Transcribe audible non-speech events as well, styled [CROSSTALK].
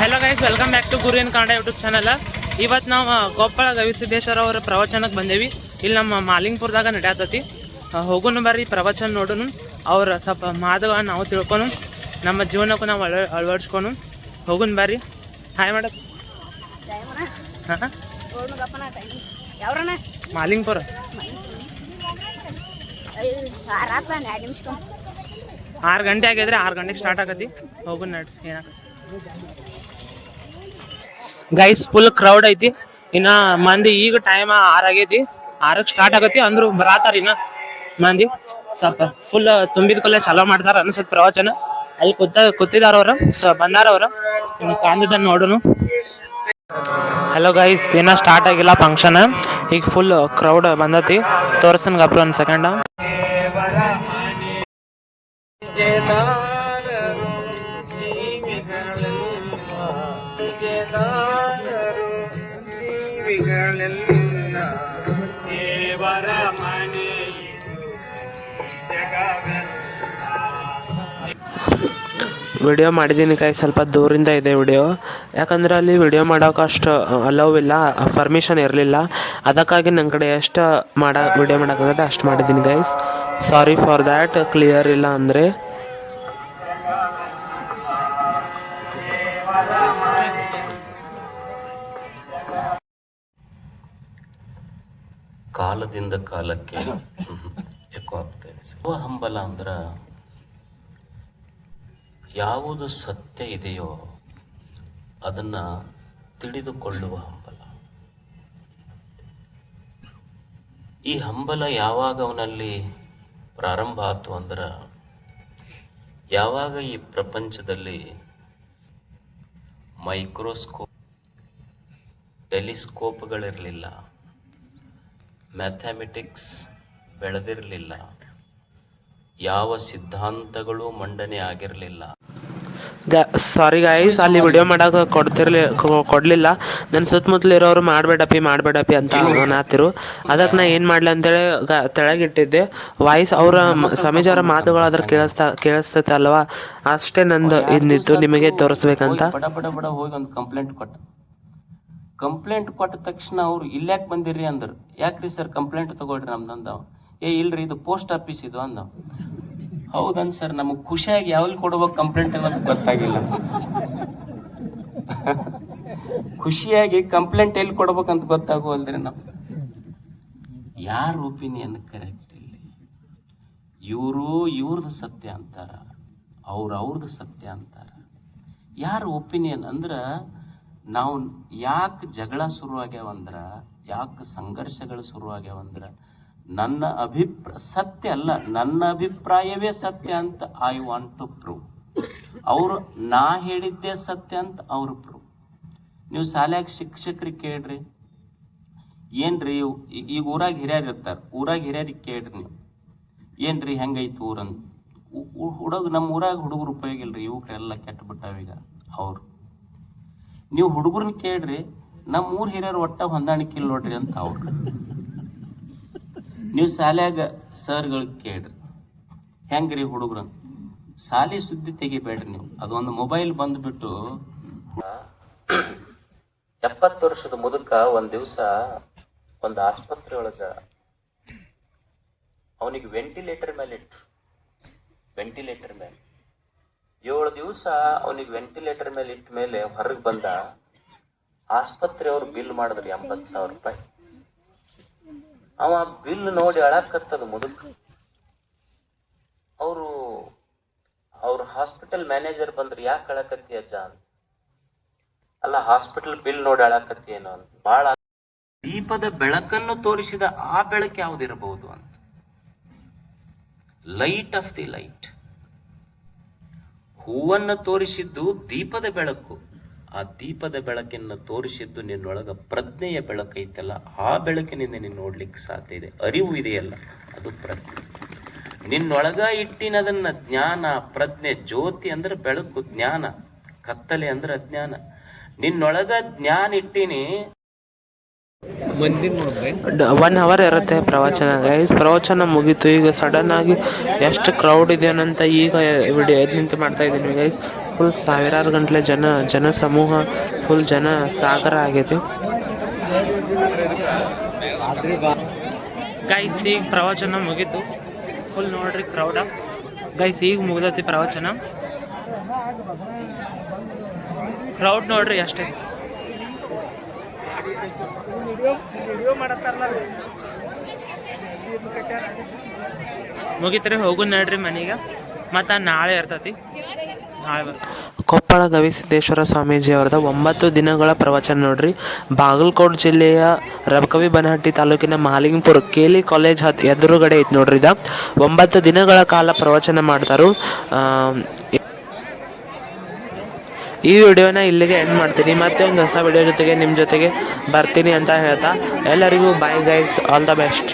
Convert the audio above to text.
Hello guys welcome back to Guru in Kannada YouTube channel ಇವತ್ತು ನಾವು ಕೊಪ್ಪಳ ಗವಿಸಿದ್ದೇಶ್ವರ ಅವರ ಪ್ರವಚನಕ್ಕೆ ಬಂದೇವಿ. ಇಲ್ಲಿ ನಮ್ಮ ಮಾಲಿಂಗ್ಪುರದಾಗ ನಡೆಯತ್ತತಿ ಹೋಗೋನು ಬರ್ರಿ ಪ್ರವಚನ ನೋಡೋನು. ಅವ್ರ ಸ್ವಲ್ಪ ಮಾದವ ನಾವು ತಿಳ್ಕೊನು. ನಮ್ಮ ಜೀವನಕ್ಕೂ ನಾವು ಅಳ ಅಳವಡಿಸ್ಕೊನು. ಹೋಗುನ್ ಬರ್ರಿ. ಹಾಯ್ ಮೇಡಮ್ ಹಾಂ? ಮಾಲಿಂಗ್ಪುರ. ಆರು ಗಂಟೆ ಆಗಿದ್ರೆ ಆರು ಗಂಟೆಗೆ ಸ್ಟಾರ್ಟ್ ಆಗತ್ತಿ ಹೋಗೋಣ ನಡ್ರಿ ಏನಾಗ ಗೈಸ್ ಫುಲ್ ಕ್ರೌಡ್ ಐತಿ. ಇನ್ನ ಮಂದಿ ಈಗ ಟೈಮ್ ಆರ್ ಆಗೈತಿ. ಆರಕ್ಕೆ ಸ್ಟಾರ್ಟ್ ಆಗತಿ. ಅಂದ್ರು ಬರಾತಾರ ಇನ್ನ ಮಂದಿ. ಸ್ವಲ್ಪ ಫುಲ್ ತುಂಬಿದ ಕೊಲ್ಲ ಚಲೋ ಮಾಡ್ತಾರ ಅನ್ಸತ್ ಪ್ರವಚನ. ಅಲ್ಲಿ ಕೂತ ಕೂತಿದಾರ ಅವ್ರ. ಸ ಬಂದಾರ ಅವ್ರ. ಇನ್ನು ಹಲೋ ಗೈಸ್ ಇನ್ನ ಸ್ಟಾರ್ಟ್ ಆಗಿಲ್ಲ ಫಂಕ್ಷನ್ ಈಗ ಫುಲ್ ಕ್ರೌಡ್ ಬಂದತಿ. ತೋರ್ಸನ್ ಗಪ್ರ ಒಂದ್ ಸೆಕೆಂಡ್ ವಿಡಿಯೋ ಮಾಡಿದ್ದೀನಿ ಕೈ, ಸ್ವಲ್ಪ ದೂರಿಂದ ಇದೆ ವಿಡಿಯೋ. ಯಾಕಂದ್ರೆ ಅಲ್ಲಿ ವಿಡಿಯೋ ಮಾಡೋಕೆ ಅಷ್ಟು ಅಲೌವ್ ಇಲ್ಲ ಪರ್ಮಿಷನ್ ಇರಲಿಲ್ಲ. ಅದಕ್ಕಾಗಿ ನನ್ನ ಕಡೆ ಎಷ್ಟು ಮಾಡ, ವಿಡಿಯೋ ಮಾಡೋಕ್ಕಾಗತ್ತೆ ಅಷ್ಟು ಮಾಡಿದ್ದೀನಿ guys sorry for that clear ಇಲ್ಲ ಅಂದರೆ. ಕಾಲದಿಂದ ಕಾಲಕ್ಕೆ [LAUGHS] ಹಂಬಲ ಅಂದ್ರ ಯಾವುದು ಸತ್ಯ ಇದೆಯೋ ಅದನ್ನ ತಿಳಿದುಕೊಳ್ಳುವ ಹಂಬಲ. ಈ ಹಂಬಲ ಯಾವಾಗ ಅವನಲ್ಲಿ ಪ್ರಾರಂಭ ಆಯ್ತು ಅಂದ್ರೆ ಯಾವಾಗ ಈ ಪ್ರಪಂಚದಲ್ಲಿ ಮೈಕ್ರೋಸ್ಕೋಪ್, ಟೆಲಿಸ್ಕೋಪ್ಗಳಿರಲಿಲ್ಲ, ಮ್ಯಾಥಮೆಟಿಕ್ಸ್ ಬೆಳೆದಿರಲಿಲ್ಲ, ಯಾವ ಸಿದ್ಧಾಂತಗಳು ಮಂಡನೆ ಆಗಿರಲಿಲ್ಲ ಗ ಸಾರಿ ಗಾಯ್ಸ್ ಅಲ್ಲಿ ವಿಡಿಯೋ ಮಾಡೋಕೆ ಕೊಡ್ತಿರ್ಲಿ ಕೊಡ್ಲಿಲ್ಲ. ನನ್ನ ಸುತ್ತಮುತ್ತಲು ಇರೋರು ಮಾಡಬೇಡಪ್ಪಿ ಮಾಡಬೇಡಪ್ಪಿ ಅಂತ ಅನ್ನತ್ತಿರು ಅದಕ್ಕೆ ನಾ ಏನು ಮಾಡಲಿ ಅಂತೇಳಿ ಗ, ತೆಳಗಿಟ್ಟಿದ್ದೆ. ವಾಯ್ಸ್ ಅವರ ಸಮೀಜರ ಮಾತುಗಳಾದ್ರೆ ಕೇಳಿಸ್ತಾ ಕೇಳಿಸ್ತೈತೆ ಅಲ್ವಾ ಅಷ್ಟೇ ನಂದು ಇದ್ದಿತ್ತು ನಿಮಗೆ ತೋರಿಸ್ಬೇಕಂತ. ಹೋಗಿ ಒಂದು ಕಂಪ್ಲೇಂಟ್ ಕೊಟ್ಟ. ಕಂಪ್ಲೇಂಟ್ ಕೊಟ್ಟ ತಕ್ಷಣ ಅವ್ರು ಇಲ್ಲಾಕೆ ಬಂದಿರಿ ಅಂದ್ರು. ಯಾಕ್ರಿ ಸರ್ ಕಂಪ್ಲೇಂಟ್ ತಗೊಳ್ರಿ ನಮ್ದಂದ ಏ, ಇಲ್ರಿ, ಇದು ಪೋಸ್ಟ್ ಆಫೀಸ್ ಇದು ಅಂದ ಹೌದನ್ ಸರ್, ನಮಗೆ ಖುಷಿಯಾಗಿ ಯಾವಲ್ಲಿ ಕೊಡ್ಬೇಕು ಕಂಪ್ಲೇಂಟ್ ಅನ್ನೋದು ಗೊತ್ತಾಗಿಲ್ಲ. ಖುಷಿಯಾಗಿ ಕಂಪ್ಲೇಂಟ್ ಎಲ್ಲಿ ಕೊಡ್ಬೇಕಂತ ಗೊತ್ತಾಗುವಲ್ರಿ ನಾವು? ಯಾರ ಒಪಿನಿಯನ್ ಕರೆಕ್ಟ್ ಇಲ್ಲಿ? ಇವರು ಇವ್ರದ್ದು ಸತ್ಯ ಅಂತಾರ, ಅವ್ರು ಅವ್ರದ್ದು ಸತ್ಯ ಅಂತಾರ. ಯಾರ ಒಪಿನಿಯನ್ ಅಂದ್ರೆ, ನಾವು ಯಾಕೆ ಜಗಳ ಶುರುವಾಗ್ಯಾವಂದ್ರೆ ಯಾಕೆ ಸಂಘರ್ಷಗಳು ಶುರುವಾಗ್ಯಾವಂದ್ರ ನನ್ನ ಅಭಿಪ್ರಾಯ ಸತ್ಯ ಅಲ್ಲ, ನನ್ನ ಅಭಿಪ್ರಾಯವೇ ಸತ್ಯ ಅಂತ ಐ ವಾಂಟ್ ಟು ಪ್ರೂವ್ ಅವರು ನಾ ಹೇಳಿದ್ದೇ ಸತ್ಯ ಅಂತ ಅವರು ಪ್ರೂವ್ ನೀವು ಶಾಲ್ಯಾಗ ಶಿಕ್ಷಕರಿಗೆ ಕೇಳ್ರಿ. ಏನ್ರಿ ಈಗ ಊರಾಗ ಹಿರಿಯರ್ ಇರ್ತಾರೆ, ಊರಾಗ ಹಿರಿಯರಿಗೆ ಕೇಳ್ರಿ ನೀವು. ಏನ್ರಿ ಹೆಂಗೈತು ಊರಂತ ಹುಡುಗ, ನಮ್ಮ ಊರಾಗ ಹುಡುಗರು ಉಪಯೋಗ ಇಲ್ರಿ ಕೆಟ್ಟು ಕೆಟ್ಟ ಬಿಟ್ಟಾವೀಗ ಅವ್ರು. ನೀವು ಹುಡುಗರನ್ನ ಕೇಳ್ರಿ, ನಮ್ಮ ಊರು ಹಿರಿಯರು ಒಟ್ಟ ಹೊಂದಾಣಿಕೆ ಇಲ್ಲ ನೋಡ್ರಿ ಅಂತ ಅವ್ರು. ನೀವು ಶಾಲ್ಯಾಗ ಸರ್ಗಳು ಕೇಳ್ರಿ. ಹೆಂಗ್ರಿ ಹುಡುಗರು? ಶಾಲಿ ಸುದ್ದಿ ತೆಗಿಬೇಡ್ರಿ ನೀವು. ಅದೊಂದು ಮೊಬೈಲ್ ಬಂದ್ಬಿಟ್ಟು ಎಪ್ಪತ್ತು ವರ್ಷದ ಮುದುಕ ಒಂದ್ ದಿವಸ ಒಂದು ಆಸ್ಪತ್ರೆ ಒಳಗ ಅವನಿಗೆ ವೆಂಟಿಲೇಟರ್ ಮೇಲೆ ಇಟ್ರು. ವೆಂಟಿಲೇಟರ್ ಮೇಲೆ. ಏಳು ದಿವಸ ಅವನಿಗೆ ವೆಂಟಿಲೇಟರ್ ಮೇಲೆ ಇಟ್ಟ ಮೇಲೆ ಹೊರಗೆ ಬಂದ ಆಸ್ಪತ್ರೆಯವ್ರು ಬಿಲ್ ಮಾಡಿದ್ರು ಎಂಬತ್ತು ಸಾವಿರ ರೂಪಾಯಿ. ಅವ ಬಿಲ್ ನೋಡಿ ಅಳಕತ್ತದ ಮುದುಕ ಅವರು, ಅವ್ರ ಹಾಸ್ಪಿಟಲ್ ಮ್ಯಾನೇಜರ್ ಬಂದ್ರು ಯಾಕೆ ಅಳಕತ್ತಿ ಅಜ್ಜ ಅಂತ. ಅಲ್ಲ ಹಾಸ್ಪಿಟಲ್ ಬಿಲ್ ನೋಡಿ ಅಳಕತ್ತಿ ಏನೋ ಅಂತ. ಬಹಳ ದೀಪದ ಬೆಳಕನ್ನು ತೋರಿಸಿದ ಆ ಬೆಳಕು ಯಾವ್ದಿರಬಹುದು ಅಂತ. ಲೈಟ್ ಆಫ್ ದಿ ಲೈಟ್ ಹೂವನ್ನು ತೋರಿಸಿದ್ದು ದೀಪದ ಬೆಳಕು. ಆ ದೀಪದ ಬೆಳಕನ್ನು ತೋರಿಸಿದ್ದು ನಿನ್ನೊಳಗ ಪ್ರಜ್ಞೆಯ ಬೆಳಕೈತಲ್ಲ ಆ ಬೆಳಕಿನಿಂದ ನೀನು ನೋಡ್ಲಿಕ್ಕೆ ಸಾಧ್ಯ ಇದೆ. ಅರಿವು ಇದೆಯಲ್ಲ ಅದು ಪ್ರಜ್ಞೆ. ನಿನ್ನೊಳಗ ಇಟ್ಟಿನದನ್ನ ಜ್ಞಾನ ಪ್ರಜ್ಞೆ ಜ್ಯೋತಿ ಅಂದ್ರೆ ಬೆಳಕು ಜ್ಞಾನ. ಕತ್ತಲೆ ಅಂದ್ರೆ ಅಜ್ಞಾನ. ನಿನ್ನೊಳಗ ಜ್ಞಾನ ಇಟ್ಟಿನಿ. ಒನ್ ಅವರ್ ಇರುತ್ತೆ ಪ್ರವಚನ ಗೈಸ್ ಪ್ರವಚನ ಮುಗೀತು. ಈಗ ಸಡನ್ ಆಗಿ ಎಷ್ಟು ಕ್ರೌಡ್ ಇದೆ ಅಂತ ಈಗ ವಿಡಿಯೋ ನಿಂತು ಮಾಡ್ತಾ ಇದ್ದೀನಿ ಗೈಸ್ ಫುಲ್ ಸಾವಿರಾರು ಗಂಟಲೆ ಜನ ಜನ ಸಮೂಹ, ಫುಲ್ ಜನ ಸಾಗರ ಆಗೈತಿ ಗೈಸ್ ಈಗ ಪ್ರವಚನ ಮುಗೀತು. ಫುಲ್ ನೋಡ್ರಿ ಕ್ರೌಡ ಗೈಸ್ ಈಗ ಮುಗ್ದತಿ ಪ್ರವಚನ. ಕ್ರೌಡ್ ನೋಡ್ರಿ ಅಷ್ಟೇ. ಮುಗಿತ್ರಿ, ಹೋಗು ನೋಡ್ರಿ ಮನೆಗೆ. ಮತ್ತು ನಾಳೆ ಇರ್ತತಿ. ನಾಳೆ ಕೊಪ್ಪಳ ಗವಿಸಿದ್ದೇಶ್ವರ ಸ್ವಾಮೀಜಿ ಅವರದ ಒಂಬತ್ತು ದಿನಗಳ ಪ್ರವಚನ ನೋಡ್ರಿ. ಬಾಗಲಕೋಟ್ ಜಿಲ್ಲೆಯ ರಬಕವಿ ಬನಹಟ್ಟಿ ತಾಲೂಕಿನ ಮಾಲಿಂಗ್ಪುರ್ ಕೇಲಿ ಕಾಲೇಜ್ ಹತ್ ಎದುರುಗಡೆ ಐತಿ ನೋಡ್ರಿ ಇದ. ಒಂಬತ್ತು ದಿನಗಳ ಕಾಲ ಪ್ರವಚನ ಮಾಡ್ತಾರು. ಈ ವಿಡಿಯೋನ ಇಲ್ಲಿಗೆ ಎಂಡ್ ಮಾಡ್ತೀನಿ. ಮತ್ತೆ ಒಂದು ಹೊಸ ವಿಡಿಯೋ ಜೊತೆಗೆ ನಿಮ್ಮ ಜೊತೆಗೆ ಬರ್ತೀನಿ ಅಂತ ಹೇಳ್ತಾ ಎಲ್ಲರಿಗೂ bye guys all the best